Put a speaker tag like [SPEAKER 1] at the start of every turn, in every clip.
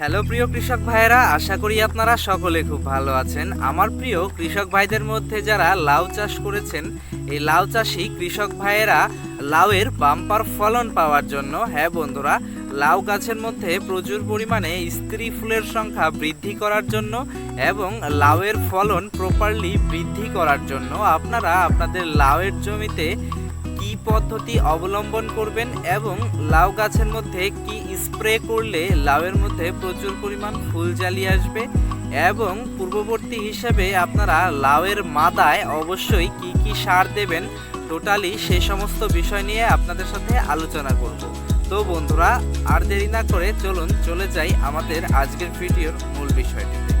[SPEAKER 1] Hello প্রিয় কৃষক ভাইয়েরা, আশা করি আপনারা সকলে খুব ভালো আছেন। আমার প্রিয় কৃষক ভাইদের মধ্যে যারা লাউ চাষ করেছেন, এই লাউ চাষি কৃষক ভাইয়েরা লাউয়ের বাম্পার ফলন পাওয়ার জন্য হ্যাঁ বন্ধুরা, লাউ গাছের মধ্যে প্রচুর পরিমাণে স্ত্রী ফুলের সংখ্যা বৃদ্ধি করার জন্য এবং লাউয়ের ফলন প্রপারলি বৃদ্ধি করার জন্য আপনারা আপনাদের লাউয়ের জমিতে কি পদ্ধতি অবলম্বন করবেন এবং লাউ গাছের মধ্যে কি স্প্রে করলে লাউয়ের মধ্যে প্রচুর পরিমাণ ফুল জ্বালিয়ে আসবে? এবং পূর্ববর্তী হিসেবে আপনারা লাউয়ের মাদায় অবশ্যই কি কি সার দেবেন? টোটালি সেই সমস্ত বিষয় নিয়ে আপনাদের সাথে আলোচনা করব। তো বন্ধুরা, আর দেরি না করে চলুন, চলে যাই আমাদের আজকের ভিডিওর মূল বিষয়টিতে।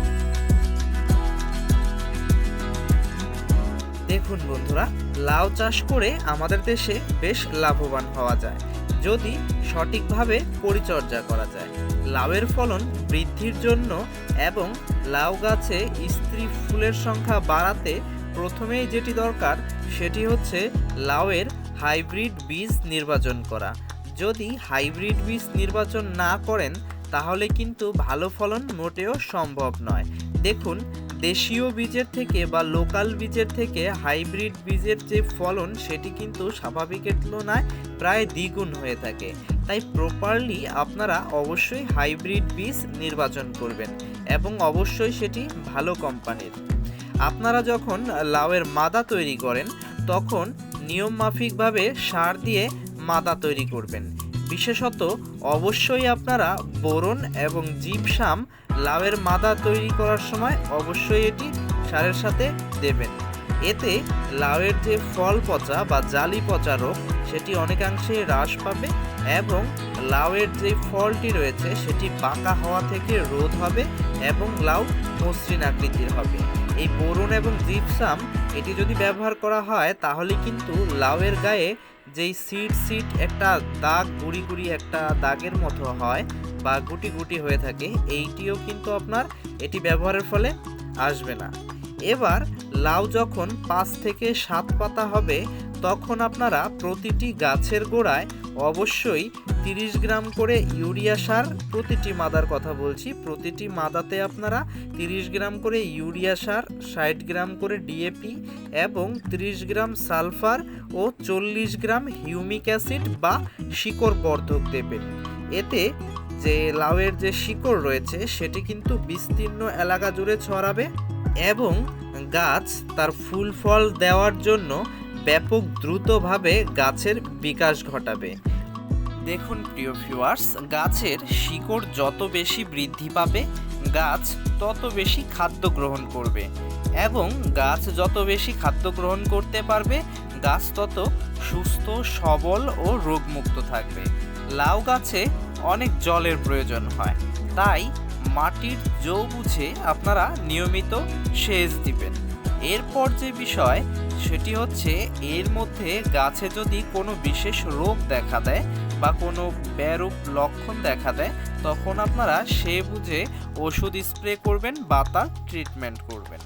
[SPEAKER 1] দেখুন বন্ধুরা, লাউ চাষ করে আমাদের দেশে বেশ লাভবান হওয়া যায়, যদি সঠিকভাবে পরিচর্যা করা যায়। লাউয়ের ফলন বৃদ্ধির জন্য এবং লাউ গাছে স্ত্রী ফুলের সংখ্যা বাড়াতে প্রথমেই যেটি দরকার, সেটি হচ্ছে লাউয়ের হাইব্রিড বীজ নির্বাচন করা। যদি হাইব্রিড বীজ নির্বাচন না করেন, তাহলে কিন্তু ভালো ফলন মোটেও সম্ভব নয়। দেখুন দেশীয় বীজের থেকে বা লোকাল বীজের থেকে হাইব্রিড বীজের যে ফলন, সেটি কিন্তু স্বাভাবিকের তুলনায় প্রায় দ্বিগুণ হয়ে থাকে। তাই প্রপারলি আপনারা অবশ্যই হাইব্রিড বীজ নির্বাচন করবেন এবং অবশ্যই সেটি ভালো কোম্পানির আপনারা যখন লাউয়ের মাদা তৈরি করেন, তখন নিয়মমাফিকভাবে সার দিয়ে মাদা তৈরি করবেন। বিশেষত অবশ্যই আপনারা বোরন এবং জিপসাম লাউয়ের মাদা তৈরি করার সময় অবশ্যই এটি সারের সাথে দেবেন। এতে লাউয়ের যে ফল পচা বা জালি পচা রোগ, সেটি অনেকাংশে হ্রাস পাবে এবং লাউয়ের যে ফলটি রয়েছে, সেটি বাঁকা হওয়া থেকে রোধ হবে এবং লাউ মসৃণ আকৃতির হবে। এই বোরন এবং জিপসাম এটি যদি ব্যবহার করা হয়, তাহলে কিন্তু লাউয়ের গায়ে যেই সিট সিট একটা দাগ, গুড়ি গুড়ি একটা দাগের মতো হয় বা গুটি গুটি হয়ে থাকে, এইটিও কিন্তু আপনার এটি ব্যবহারের ফলে আসবে না। এবার লাউ যখন পাঁচ থেকে সাত পাতা হবে, তখন আপনারা প্রতিটি গাছের গোড়ায় অবশ্যই তিরিশ গ্রাম করে ইউরিয়া সার প্রতিটি মাদার কথা বলছি। প্রতিটি মাদাতে আপনারা তিরিশ গ্রাম করে ইউরিয়া সার, ষাট গ্রাম করে ডিএপি এবং তিরিশ গ্রাম সালফার ও চল্লিশ গ্রাম হিউমিক অ্যাসিড বা শিকড় বর্ধক দেবেন। এতে যে লাউয়ের যে শিকড় রয়েছে, সেটি কিন্তু বিস্তীর্ণ এলাকা জুড়ে ছড়াবে এবং গাছ তার ফুল ফল দেওয়ার জন্য ব্যাপক দ্রুতভাবে গাছের বিকাশ ঘটাবে। দেখুন প্রিয় ভিউয়ার্স গাছের শিকড় যত বেশি বৃদ্ধি পাবে, গাছ তত বেশি খাদ্য গ্রহণ করবে এবং গাছ যত বেশি খাদ্য গ্রহণ করতে পারবে, গাছ তত সুস্থ, সবল ও রোগমুক্ত থাকবে। লাউ গাছে অনেক জলের প্রয়োজন হয়, তাই মাটির জো বুঝে আপনারা নিয়মিত সেচ দিবেন। এরপর যে বিষয়, সেটি হচ্ছে এর মধ্যে গাছে যদি কোনো বিশেষ রোগ দেখা দেয় বা কোনো ব্যারূপ লক্ষণ দেখা দেয়, তখন আপনারা সে বুঝে ওষুধ স্প্রে করবেন বা তার ট্রিটমেন্ট করবেন।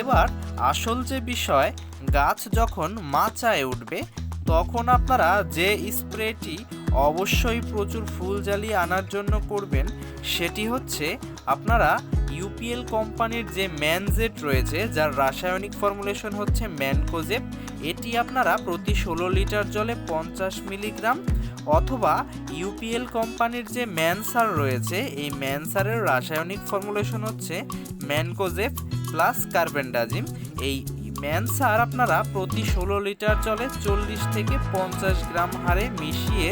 [SPEAKER 1] এবার আসল যে বিষয়, গাছ যখন মাচায় উঠবে, তখন আপনারা যে স্প্রেটি অবশ্যই প্রচুর ফুল জ্বালিয়ে আনার জন্য করবেন, সেটি হচ্ছে আপনারা ইউপিএল কোম্পানির যে ম্যানজেট রয়েছে, যার রাসায়নিক ফর্মুলেশন হচ্ছে ম্যানকোজেপ এটি আপনারা প্রতি ষোলো লিটার জলে পঞ্চাশ মিলিগ্রাম অথবা ইউপিএল কোম্পানির যে ম্যানসার রয়েছে, এই ম্যানসারের রাসায়নিক ফর্মুলেশন হচ্ছে ম্যানকোজেপ প্লাস কার্বেন্ডাজিম। এই ম্যানসার আপনারা প্রতি ষোলো লিটার জলে চল্লিশ থেকে পঞ্চাশ গ্রাম হারে মিশিয়ে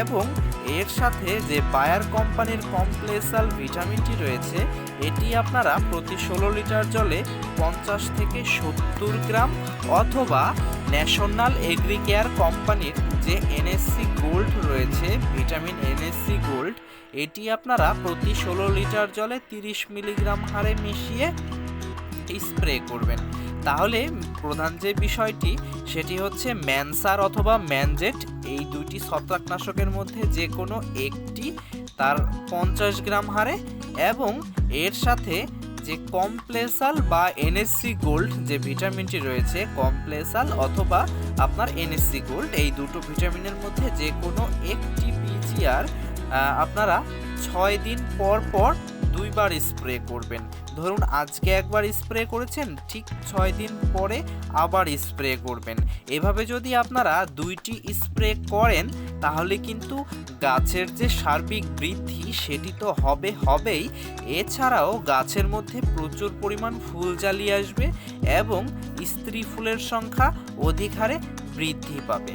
[SPEAKER 1] এবং এর সাথে যে বায়ার কোম্পানির কমপ্লেসাল ভিটামিনটি রয়েছে, এটি আপনারা প্রতি ষোলো লিটার জলে পঞ্চাশ থেকে সত্তর গ্রাম অথবা ন্যাশনাল এগ্রিকেয়ার কোম্পানির যে এনএসসি গোল্ড রয়েছে, ভিটামিন এনএসসি গোল্ড এটি আপনারা প্রতি ষোলো লিটার জলে তিরিশ মিলিগ্রাম হারে মিশিয়ে স্প্রে করবেন। তাহলে প্রধান যে বিষয়টি, সেটি হচ্ছে ম্যানসার অথবা ম্যানজেট, এই দুইটি ছত্রাকনাশকের মধ্যে যে কোনো একটি তার পঞ্চাশ গ্রাম হারে এবং এর সাথে যে কমপ্লেসাল বা এনএসসি গোল্ড যে ভিটামিনটি রয়েছে, কমপ্লেসাল অথবা আপনার এনএসসি গোল্ড, এই দুটো ভিটামিনের মধ্যে যে কোনো একটি পিজিআর আপনারা ছয় দিন পর পর দুইবার স্প্রে করবেন। ধরুন, আজকে একবার স্প্রে করেছেন, ঠিক ছয় দিন পরে আবার স্প্রে করবেন। এভাবে যদি আপনারা দুইটি স্প্রে করেন, তাহলে কিন্তু গাছের যে সার্বিক বৃদ্ধি, সেটি তো হবে, হবেই। এছাড়াও গাছের মধ্যে প্রচুর পরিমাণ ফুল জ্বালিয়ে আসবে এবং স্ত্রী ফুলের সংখ্যা অধিক হারে বৃদ্ধি পাবে।